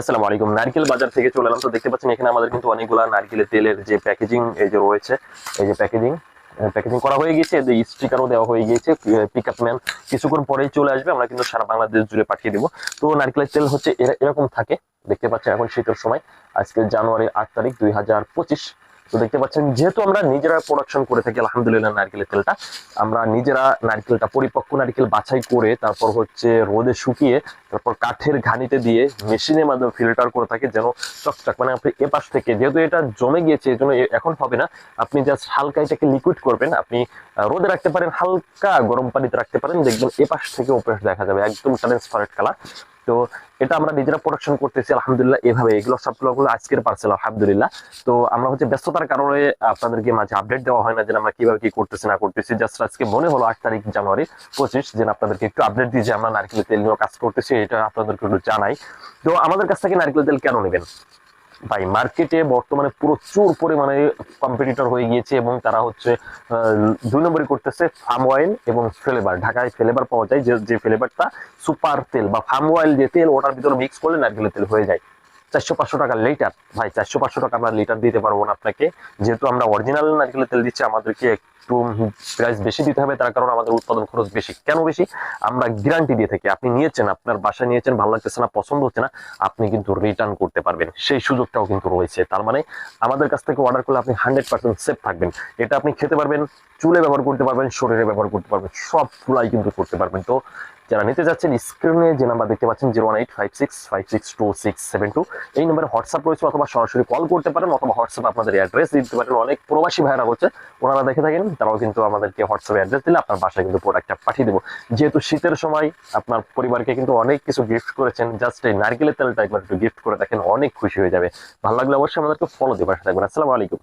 আসসালামু আলাইকুম। নারকেল বাজার থেকে চলে এলাম। তো দেখতে পাচ্ছেন, এখানে আমাদের কিন্তু অনেকগুলো নারকেলের তেলের যে প্যাকেজিং এই যে রয়েছে, এই যে প্যাকেজিং প্যাকেজিং করা হয়ে এই স্টিকারও দেওয়া হয়ে গিয়েছে পিক আপ ম্যান কিছুক্ষণ পরেই চলে আসবে। আমরা কিন্তু সারা বাংলাদেশ জুড়ে পাঠিয়ে দেবো। তো নারকেলের তেল হচ্ছে এরকম থাকে। দেখতে পাচ্ছেন, এখন শীতের সময়। আজকে জানুয়ারি আট তারিখ দুই হাজার পঁচিশ। তো দেখতে পাচ্ছেন, যেহেতু আমরা নিজেরা প্রোডাকশন করে থাকি, আলহামদুলিল্লাহ, নারকেলের তেলটা, আমরা নিজেরা নারকেলটা পরিপক্ক নারকেল বাছাই করে, তারপর হচ্ছে রোদে শুকিয়ে, তারপর কাঠের ঘানিতে দিয়ে মেশিনের মাধ্যমে ফিল্টার করে থাকি, যেন চকচক মানে আপনি এ পাশ থেকে, যেহেতু এটা জমে গিয়েছে এই জন্য এখন হবে না। আপনি জাস্ট হালকা এটাকে লিকুইড করবেন, আপনি রোদে রাখতে পারেন, হালকা গরম পানিতে রাখতে পারেন, দেখবেন এ পাশ থেকে ও পাশ দেখা যাবে, একদম ট্রান্সপারেন্ট কালার তো এটা আমরা নিজেরা প্রোডাকশন করতেছি, আলহামদুলিল্লাহ, এভাবে। এগুলো সবগুলো গুলো আজকের পার্সেল আলহামদুলিল্লাহ। তো আমরা হচ্ছে ব্যস্ততার কারণে আপনাদেরকে মাঝে আপডেট দেওয়া হয় না যে আমরা কীভাবে কি করতেছি, না করতেছি। জাস্ট আজকে মনে হলো আট তারিখ জানুয়ারি পঁচিশ যে আপনাদেরকে একটু আপডেট দিয়ে যে আমরা নারকেল তেল নিয়ে কাজ করতেছি, এটা আপনাদেরকে একটু জানাই। তো আমাদের কাছ থেকে নারকেল তেল কেন নেবেন? ভাই মার্কেটে বর্তমানে প্রচুর পরিমাণে কম্পিটিটর হয়ে গিয়েছে এবং তারা হচ্ছে দুই নম্বরই করতেছে ফার্ম অয়েল এবং ফ্লেভার ঢাকায় ফ্লেভার পাওয়া যায় যে যে ফ্লেভারটা সুপার তেল বা ফার্ম অয়েল যে তেল, ওটার ভিতরে মিক্স করলে নারকেলের তেল হয়ে যায়। চারশো পাঁচশো টাকা লিটার ভাই, চারশো পাঁচশো টাকা আমরা লিটার দিতে পারব না আপনাকে। যেহেতু আমরা অরিজিনাল নারকেলের তেল দিচ্ছি, আমাদেরকে একটু প্রাইস বেশি দিতে হবে, তার কারণ আমাদের উৎপাদন খরচ বেশি। কেন বেশি? আমরা গ্যারান্টি দিয়ে থাকি। আপনি নিয়েছেন, আপনার বাসায় নিয়েছেন, ভালো লাগতেছে না, পছন্দ হচ্ছে না, আপনি কিন্তু রিটার্ন করতে পারবেন। সেই সুযোগটাও কিন্তু রয়েছে। তার মানে আমাদের কাছ থেকে অর্ডার করলে আপনি হান্ড্রেড পার্সেন্ট সেফ থাকবেন। এটা আপনি খেতে পারবেন, চুলে ব্যবহার করতে পারবেন, শরীরে ব্যবহার করতে পারবেন, সব ফুলাই কিন্তু করতে পারবেন। তো যারা নিতে যাচ্ছেন স্ক্রিনে যে নাম্বার দেখতে পাচ্ছেন zero one eight five six five six two six seven two এই নম্বরে হোয়াটসঅ্যাপ রয়েছে অথবা সরাসরি কল করতে পারেন অথবা হোয়াটসঅ্যাপ আপনাদের অ্যাড্রেস দিতে পারেন। অনেক প্রবাসী ভাইরা হচ্ছে ওনারা দেখে থাকেন, তারাও কিন্তু আমাদেরকে হোয়াটসঅ্যাপে অ্যাড্রেস দিলে আপনার বাসায় কিন্তু প্রোডাক্টটা পাঠিয়ে দেবো। যেহেতু শীতের সময় আপনার পরিবারকে কিন্তু অনেক কিছু গিফট করেছেন জাস্ট এই নারকেলের তেলটা একবার একটু গিফট করে দেখেন, অনেক খুশি হয়ে যাবে। ভালো লাগলে অবশ্যই আমাদেরকে ফলো দেবার থাকবেন। আসসালামু আলাইকুম।